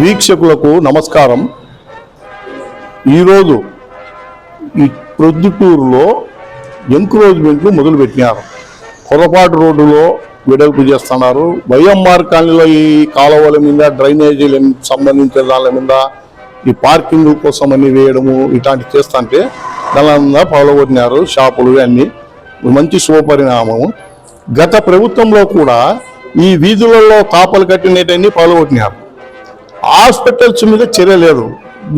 వీక్షకులకు నమస్కారం. ఈరోజు ఈ ప్రొద్దుటూరులో ఎంక్రోజ్మెంట్లు మొదలుపెట్టినారు. కొరపాటు రోడ్డులో వెడల్పు చేస్తున్నారు. వైఎంఆర్ కాలనీలో ఈ కాలువల మీద డ్రైనేజీల సంబంధించిన దాని మీద ఈ పార్కింగ్ కోసం అన్ని వేయడము ఇట్లాంటి చేస్తుంటే దానిలో పగలగొట్టినారు షాపులు అన్నీ. మంచి శుభపరిణామము. గత ప్రభుత్వంలో కూడా ఈ వీధులలో కాపలు కట్టినటన్ని పగలగొట్టినారు. హాస్పిటల్స్ మీద చర్య లేదు.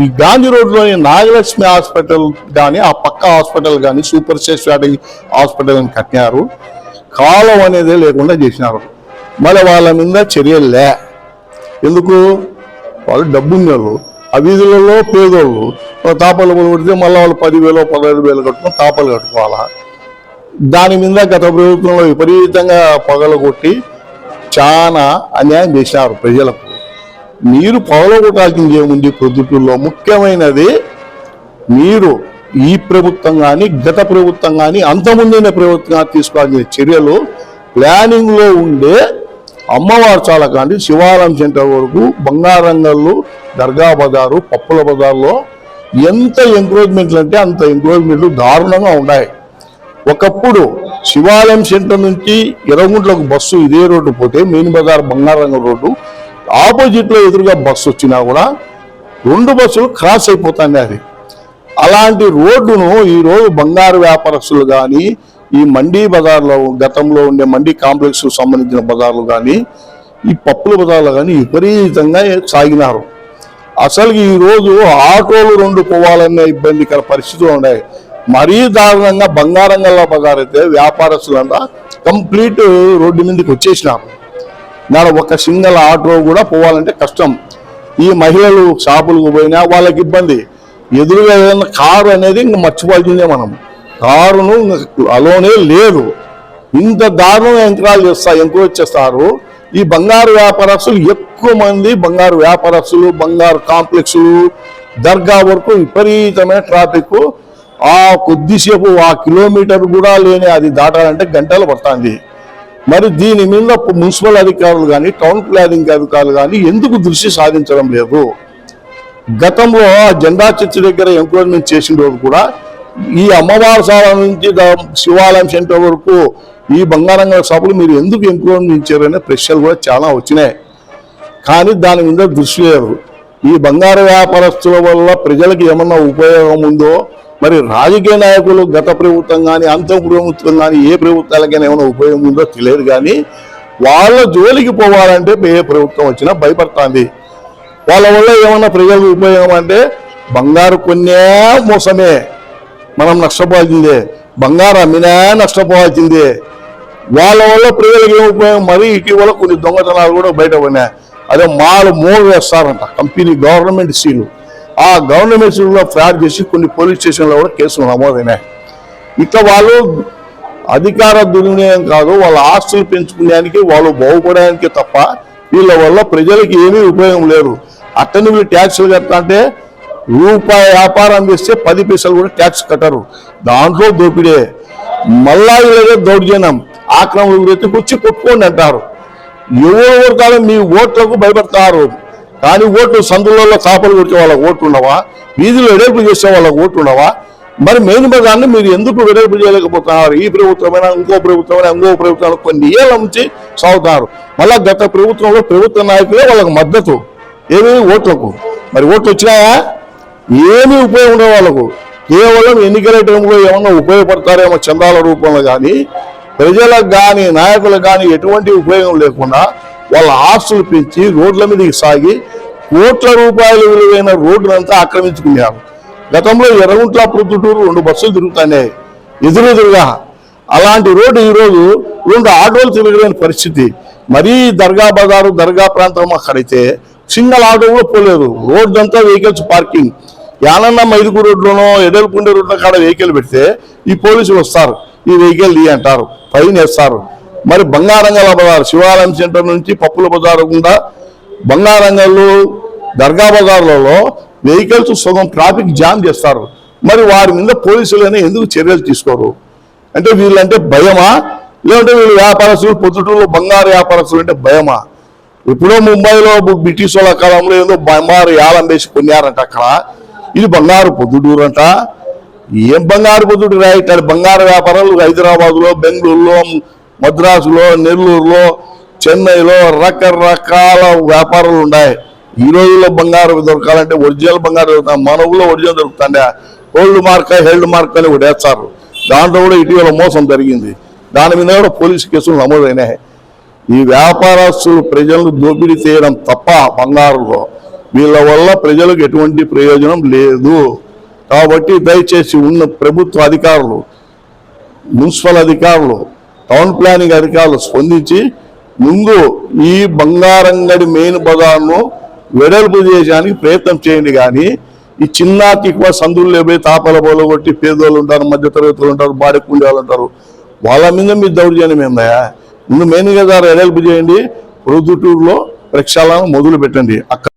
ఈ గాంధీ రోడ్లోని నాగలక్ష్మి హాస్పిటల్ కానీ ఆ పక్క హాస్పిటల్ కానీ సూపర్ స్పెషాలిటీ హాస్పిటల్ అని కట్టినారు. కాలం అనేది లేకుండా చేసినారు. మళ్ళీ వాళ్ళ మీద చర్యలు లే. ఎందుకు? వాళ్ళు డబ్బు వాళ్ళు ఆ వీధులలో పేదోళ్ళు. వాళ్ళ తాపాలు కొడితే మళ్ళీ వాళ్ళు పదివేలు పదహైదు వేలు కట్టుకుని తాపాలు కట్టుకోవాలా? దాని మీద గత ప్రభుత్వంలో విపరీతంగా పగలగొట్టి చాలా అన్యాయం చేసినారు ప్రజలకు. మీరు పగలగొట్టాల్సింది ఏముంది? ప్రొద్దుటూరులో ముఖ్యమైనది మీరు ఈ ప్రభుత్వం కానీ గత ప్రభుత్వం కానీ అంతముందైన ప్రభుత్వం కానీ తీసుకోవాల్సిన చర్యలు ప్లానింగ్లో ఉండే అమ్మవారి చాలా కానీ శివాలయం సెంటర్ వరకు బంగారంగల్లు దర్గా బజారు పప్పుల బజార్లో ఎంత ఎంక్రోచ్మెంట్లు అంటే అంత ఎంక్రోచ్మెంట్లు దారుణంగా ఉన్నాయి. ఒకప్పుడు శివాలయం సెంటర్ నుంచి ఎర్రగుంట్లకు బస్సు ఇదే రోడ్డు పోతే మెయిన్ బజార్ బంగారంగ రోడ్డు ఆపోజిట్లో ఎదురుగా బస్సు వచ్చినా కూడా రెండు బస్సులు క్రాస్ అయిపోతాయి అది. అలాంటి రోడ్డును ఈరోజు బంగారు వ్యాపారస్తులు కానీ ఈ మండీ బజార్లో గతంలో ఉండే మండీ కాంప్లెక్స్ సంబంధించిన బజార్లు కానీ ఈ పప్పుల బజార్లు కానీ విపరీతంగా సాగినారు. అసలు ఈరోజు ఆటోలు రెండు పోవాలనే ఇబ్బందికర పరిస్థితులు ఉన్నాయి. మరీ దారుణంగా బంగారంగల్ల బజార్ అయితే వ్యాపారస్తులంతా కంప్లీట్ రోడ్డు మీదకి వచ్చేసినారు. నాడ ఒక సింగల్ ఆటో కూడా పోవాలంటే కష్టం. ఈ మహిళలు షాపులకు పోయినా వాళ్ళకి ఇబ్బంది. ఎదురుగా ఏదైనా కారు అనేది ఇంక మర్చిపోవాల్సిందే మనం. కారును అలోనే లేదు. ఇంత దారుణం ఎంకరాలు చేస్తా ఎంకరేజ్ చేస్తారు. ఈ బంగారు వ్యాపారస్తులు ఎక్కువ మంది బంగారు వ్యాపారస్తులు బంగారు కాంప్లెక్స్లు దర్గా వరకు విపరీతమైన ట్రాఫిక్. ఆ కొద్దిసేపు ఆ కిలోమీటర్ కూడా లేని అది దాటాలంటే గంటలు పడుతుంది. మరి దీని మీద మున్సిపల్ అధికారులు కానీ టౌన్ ప్లానింగ్ అధికారులు కానీ ఎందుకు దృష్టి సాధించడం లేదు? గతంలో జెండా చర్చి దగ్గర ఎంక్వైర్మెంట్ చేసిన రోజు కూడా ఈ అమ్మవారి నుంచి శివాలయం సెంటర్ వరకు ఈ బంగారంగ సభలు మీరు ఎందుకు ఎంక్వైర్మెంట్ ఇచ్చారనే ప్రశ్నలు కూడా చాలా వచ్చినాయి. కానీ దాని మీద దృష్టి లేదు ఈ బంగారు వ్యాపారస్తుల వల్ల ప్రజలకు ఏమన్నా ఉపయోగం ఉందో మరి రాజకీయ నాయకులు గత ప్రభుత్వం కానీ అంత ప్రభుత్వం కానీ ఏ ప్రభుత్వాలకైనా ఏమైనా ఉపయోగం ఉందో తెలియదు కానీ వాళ్ళ జోలికి పోవాలంటే ఏ ప్రభుత్వం వచ్చినా భయపడుతుంది. వాళ్ళ వల్ల ఏమన్నా ప్రజలకు ఉపయోగం అంటే బంగారు కొన్నే మోసమే. మనం నష్టపోవాల్సిందే. బంగారు అమ్మినా నష్టపోవాల్సిందే. వాళ్ళ వల్ల ప్రజలకు ఏం ఉపయోగం? మరి ఇటీవల కొన్ని దొంగతనాలు కూడా బయట పడినాయి అదే మాలు మూడు వేస్తారంట. Company government seal. ఆ గవర్నమెంట్ స్కూల్లో ఫ్రాడ్ చేసి కొన్ని పోలీస్ స్టేషన్లో కూడా కేసులు నమోదైనాయి. ఇక వాళ్ళు అధికార దుర్వినియోగం కాదు వాళ్ళ ఆస్తులు పెంచుకునేదానికి వాళ్ళు బాగుపడడానికి తప్ప వీళ్ళ వల్ల ప్రజలకి ఏమీ ఉపయోగం లేదు. అట్టని వీళ్ళు ట్యాక్సులు కట్టాలంటే రూపాయి వ్యాపారం చేస్తే పది పైసలు కూడా ట్యాక్స్ కట్టరు. దాంట్లో దోపిడే. మళ్ళా వీళ్ళదే దౌర్జన్యం. ఆక్రమణ గురించి వచ్చి కొట్టుకోండి అంటారు. ఎవరు కొడతారో మీ ఓట్లకు భయపడతారు. కానీ ఓట్లు సందులలో కాపలు కొట్టే వాళ్ళకి ఓట్లు ఉండవా? వీధిలో వెడల్పు చేసే వాళ్ళకి ఓట్లు ఉండవా? మరి మెయిన్ బజార్ని మీరు ఎందుకు వెడల్పు చేయలేకపోతున్నారు? ఈ ప్రభుత్వమైనా ఇంకో ప్రభుత్వమైనా ఇంకో ప్రభుత్వం కొన్ని ఏళ్ళ నుంచి సాగుతారు మళ్ళా గత ప్రభుత్వంలో ప్రభుత్వ నాయకులే వాళ్ళకి మద్దతు. ఏమి? ఓట్లకు. మరి ఓట్లు వచ్చినాయా? ఏమీ ఉపయోగం వాళ్ళకు. కేవలం ఎన్నికల టైంలో ఏమన్నా ఉపయోగపడతారేమో చందాల రూపంలో కానీ ప్రజలకు కానీ నాయకులకు కానీ ఎటువంటి ఉపయోగం లేకుండా వాళ్ళ ఆస్తులు పెంచి రోడ్ల మీదకి సాగి కోట్ల రూపాయలు విలువైన రోడ్లంతా ఆక్రమించుకున్నారు గతంలో ఎర్రగుంట్ల ప్రొద్దుటూరు రెండు బస్సులు తిరుగుతున్నాయి. ఎదురెదురుగా అలాంటి రోడ్డు ఈరోజు రెండు ఆటోలు తిరగలేని పరిస్థితి. మరీ దర్గా బజారు దర్గా ప్రాంతం అక్కడైతే సింగల్ ఆటో కూడా పోలేదు. రోడ్డు అంతా వెహికల్స్ పార్కింగ్. యానన్న మైదుగు రోడ్లోనో ఎడల్పుండే రోడ్ల కాడ వెహికల్ పెడితే ఈ పోలీసులు వస్తారు. ఈ వెహికల్ ఈ అంటారు. పైన వేస్తారు. మరి బంగారంగల బజార్ శివాలయం సెంటర్ నుంచి పప్పుల బజార్ గుండా బంగారంగల్లు దర్గా బజార్లలో వెహికల్స్ సగం ట్రాఫిక్ జామ్ చేస్తారు. మరి వారి మీద పోలీసులనే ఎందుకు చర్యలు తీసుకోరు? అంటే వీళ్ళంటే భయమా? లేదంటే వీళ్ళు వ్యాపారస్తులు పొద్దుటూరులో బంగారు వ్యాపారస్తులు అంటే భయమా? ఎప్పుడో ముంబైలో బ్రిటిష్ వాళ్ళ కాలంలో ఏదో బంగారు యాలం వేసి కొన్నారంట అక్కడ. ఇది బంగారు పొద్దుటూరు అంట. ఏం బంగారు పొద్దుటూరు రాయిటాడు బంగారు వ్యాపారాలు హైదరాబాద్లో బెంగళూరులో మద్రాసులో నెల్లూరులో చెన్నైలో రకరకాల వ్యాపారాలు ఉన్నాయి. ఈ రోజుల్లో బంగారం దొరకాలంటే ఒరిజినల్ బంగారం దొరుకుతాం మన ఊళ్ళో ఒరిజినల్ దొరుకుతుండే ఓల్డ్ మార్క్ హెల్డ్ మార్క్ అని ఒకటి వేస్తారు. దాంట్లో కూడా ఇటీవల మోసం జరిగింది. దాని మీద కూడా పోలీసు కేసులు నమోదైనాయి. ఈ వ్యాపారస్తులు ప్రజలను దోపిడీ చేయడం తప్ప బంగారులో. వీళ్ళ వల్ల ప్రజలకు ఎటువంటి ప్రయోజనం లేదు. కాబట్టి దయచేసి ఉన్న ప్రభుత్వ అధికారులు మున్సిపల్ అధికారులు టౌన్ ప్లానింగ్ అధికారులు స్పందించి ముందు ఈ బంగారంగడి మెయిన్ బజార్ను వెడల్పు చేయడానికి ప్రయత్నం చేయండి కానీ ఈ చిన్న తిక్కువ సందుల్లో పోయి తాపల పోలు కొట్టి పేదోళ్ళు ఉంటారు మధ్యతరగతులు ఉంటారు బాడెక్కుండే వాళ్ళు ఉంటారు. వాళ్ళ మీద మీ దౌర్జన్యం ఏందయ్యా? ముందు మెయిన్గా బజార్ వెడల్పు చేయండి ప్రొద్దుటూరులో ప్రక్షాళన మొదలు పెట్టండి అక్కడ